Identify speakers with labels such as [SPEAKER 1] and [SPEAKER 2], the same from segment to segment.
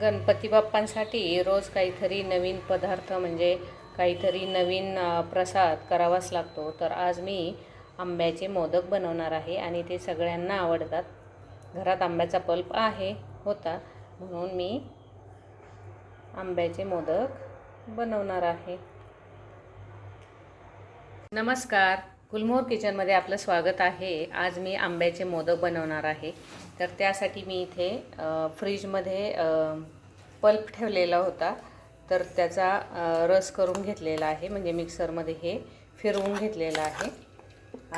[SPEAKER 1] गणपती बाप्पांसाठी रोज काहीतरी नवीन पदार्थ म्हणजे काहीतरी नवीन प्रसाद करावाच लागतो. तर आज मी आंब्याचे मोदक बनवणार आहे आणि ते सगळ्यांना आवडतात. घरात आंब्याचा पल्प आहे होता. म्हणून मी आंब्याचे मोदक बनवणार आहे. नमस्कार. गुलमोहर किचनमध्ये आपलं स्वागत आहे. आज मी आंब्याचे मोदक बनवणार आहे. तर त्यासाठी मी इथे फ्रीजमध्ये पल्प ठेवलेला होता. तर त्याचा रस करून घेतलेला आहे. म्हणजे मिक्सरमध्ये हे फिरवून घेतलेलं आहे.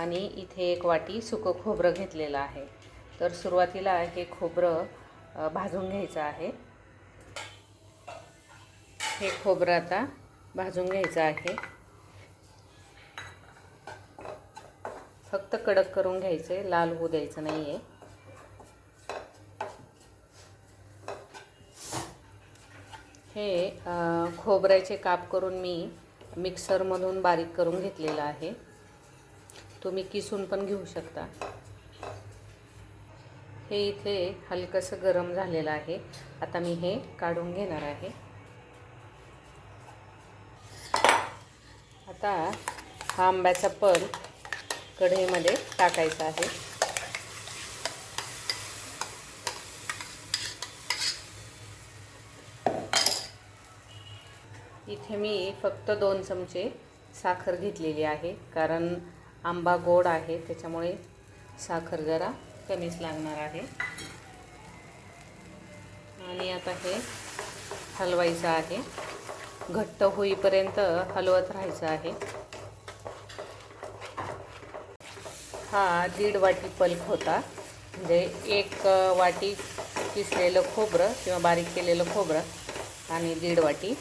[SPEAKER 1] आणि इथे एक वाटी सुकं खोबरं घेतलेलं आहे. तर सुरुवातीला हे खोबरं भाजून घ्यायचं आहे. हे खोबरं आता भाजून घ्यायचं आहे. फक्त कडक करून घ्यायचे लाल होऊ द्यायचं नाही आहे हे खोबऱ्याचे काप करून मी मिक्सरमधून बारीक करून घेतलेलं आहे. तुम्ही किसून पण घेऊ शकता. हे इथे हलकंसं गरम झालेलं आहे. आता मी हे काढून घेणार आहे. आता हा आंब्याचा पल कढईमध्ये टाकायचं आहे. इथे मी फक्त दोन चमचे साखर घेतलेली आहे कारण आंबा गोड आहे त्याच्यामुळे साखर जरा कमीच लागणार आहे. आणि आता हे हलवायचं आहे. घट्ट होईपर्यंत हलवत राहायचं आहे. हा दीड वाटी पल्प होता. म्हणजे एक वाटी किसलेलं खोबरं किंवा बारीक केलेलं खोबरं आणि दीड वाटी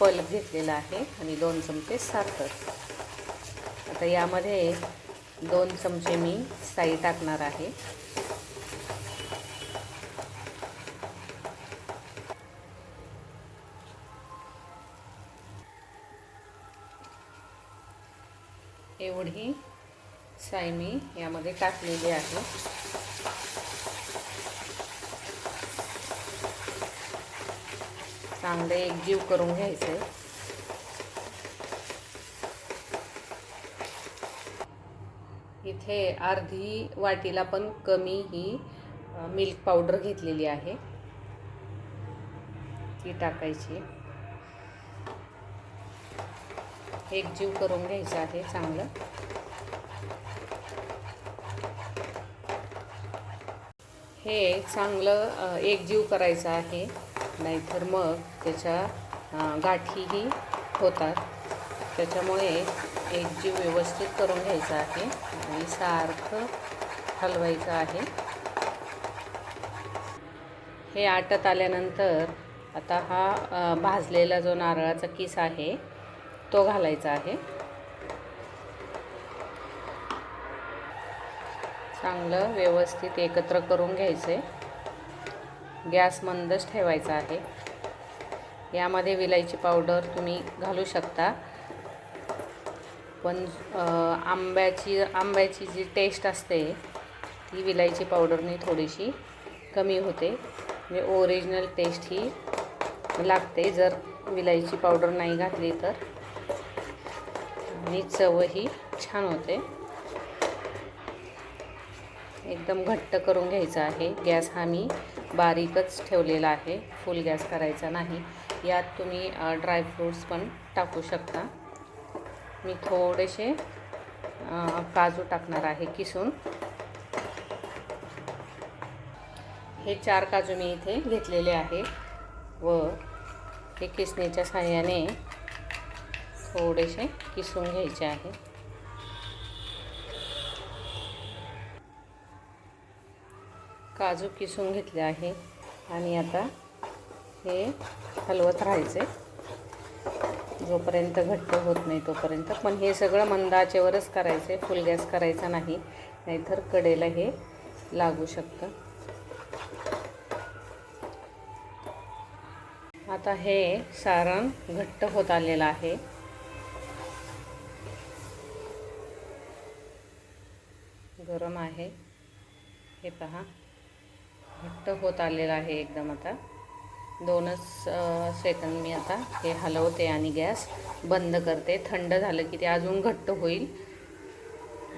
[SPEAKER 1] पल्प घेतलेला आहे आणि दोन चमचे साखर. आता यामध्ये दोन चमचे मी साई टाकणार आहे. एवढी साई मी यामध्ये टाकलेली आहे. चांगले एकजीव करून घ्यायचे. इथे अर्धी वाटीला पण कमी ही मिल्क पावडर घेतलेली आहे. ती टाकायची. एकजीव करून घ्यायचं आहे चांगलं. हे चांगलं एकजीव करायचं आहे. नाहीतर मग त्याच्या गाठीही होतात. त्याच्यामुळे एकजीव व्यवस्थित करून घ्यायचा आहे आणि सारखं हलवायचं आहे. हे आटत आल्यानंतर आता हा भाजलेला जो नारळाचा किस आहे तो घालायचा आहे. चांगलं व्यवस्थित एकत्र करून घ्यायचे. गॅस मंदच ठेवायचा आहे. यामध्ये विलायची पावडर तुम्ही घालू शकता. पण आंब्याची आंब्याची जी टेस्ट असते ती विलायची पावडरने थोडीशी कमी होते. म्हणजे ओरिजिनल टेस्ट ही लागते जर विलायची पावडर नाही घातली तर. आणि चवही छान होते. एकदम घट्ट करून घ्यायचा आहे. गॅस हा मी बारीकच ठेवलेला आहे. फुल गॅस करायचा नाही. यात तुम्ही ड्रायफ्रूट्स पण टाकू शकता. मी थोडेसे काजू टाकणार आहे किसून. हे चार काजू मी इथे घेतलेले आहे व हे किसणीच्या साह्याने थोडेसे किसून घ्यायचे आहे. काजू किसून घेतले आहे. आणि आता हे हलवत राहायचे. जोपर्यंत घट्ट होत नाही तोपर्यंत. पण हे सगळं मंदाचेवरच करायचं. आहे फुल गॅस करायचा नाही. नाहीतर कडेला हे लागू शकतं. आता हे सारण घट्ट होत आलेलं आहे. गरम आहे. हे पहा. घट्ट होत आलेलं आहे एकदम आता. दोनच सेकंद मी आता हे हलवते आणि गॅस बंद करते. थंड झालं की ते अजून घट्ट होईल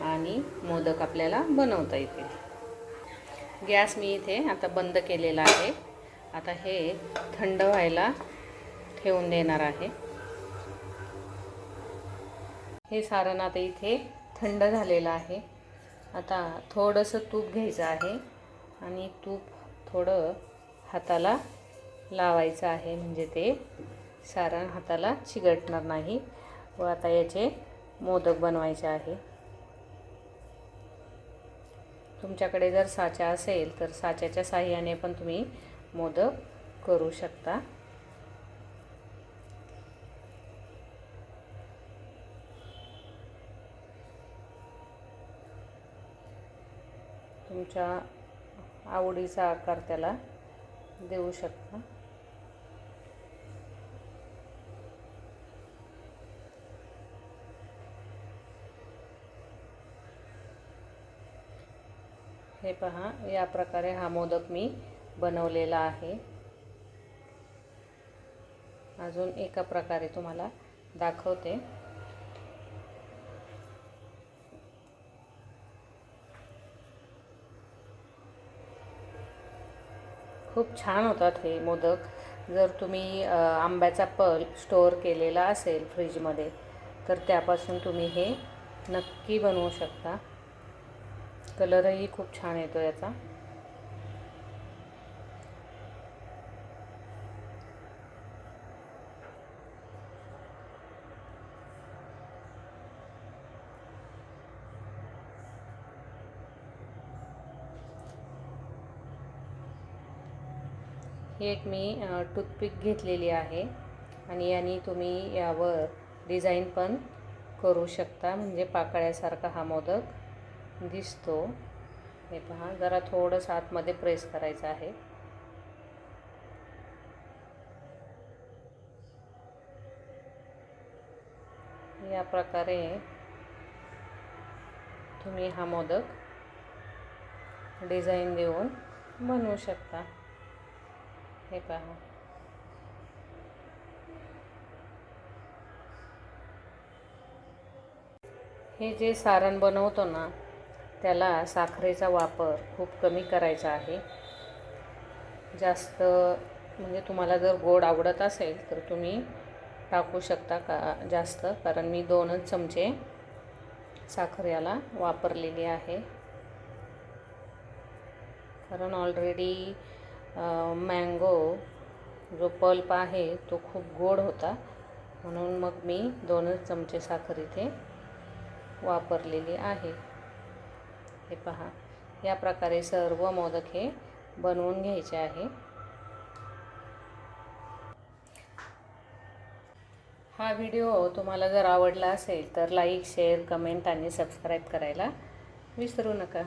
[SPEAKER 1] आणि मोदक आपल्याला बनवता येतील. गॅस मी इथे आता बंद केलेला आहे. आता हे थंड व्हायला ठेवून देणार आहे. हे सारण आता इथे थंड झालेलं आहे. आता थोडंसं तूप घ्यायचं आहे आणि तूप थोडं हाताला लावायचं आहे. म्हणजे ते सारण हाताला चिकटणार नाही व आता याचे मोदक बनवायचे आहे. तुमच्याकडे जर साचा असेल तर साच्याच्या साह्याने पण तुम्ही मोदक करू शकता. तुमच्या आवडीचा आकार त्याला देऊ शकता. हे पहा या प्रकारे हा मोदक मी बनवलेला आहे. अजून एका प्रकारे तुम्हाला दाखवते. खूप छान होतात हे मोदक. जर तुम्ही आंब्याचा पल स्टोअर केलेला असेल फ्रीजमध्ये तर त्यापासून तुम्ही हे नक्की बनवू शकता. कलरही खूप छान येतो याचा. ही एक मी टूथपिक घेतलेली आहे. आणि याने तुम्ही यावर डिझाईन पण करू शकता. म्हणजे पाकळ्यासारखा हा मोदक दिसतो. हे पहा जरा थोडंसं आतमध्ये प्रेस करायचं आहे. या प्रकारे तुम्ही हा मोदक डिझाईन देऊन बनवू शकता. हे पहा. हे जे सारण बनवतो ना त्याला साखरेचा वापर खूप कमी करायचा आहे. जास्त म्हणजे तुम्हाला जर गोड आवडत असेल तर तुम्ही टाकू शकता का जास्त? कारण मी दोनच चमचे साखर याला वापरलेली आहे. कारण ऑलरेडी मँगो जो पल्प आहे तो खूप गोड होता. म्हणून मग मी दोनच चमचे साखर इथे वापरलेली आहे. हे पहा या प्रकारे सर्व मोदक हे बनवून घ्यायचे आहे. हा व्हिडिओ तुम्हाला जर आवडला असेल तर लाईक शेअर कमेंट आणि सबस्क्राईब करायला विसरू नका.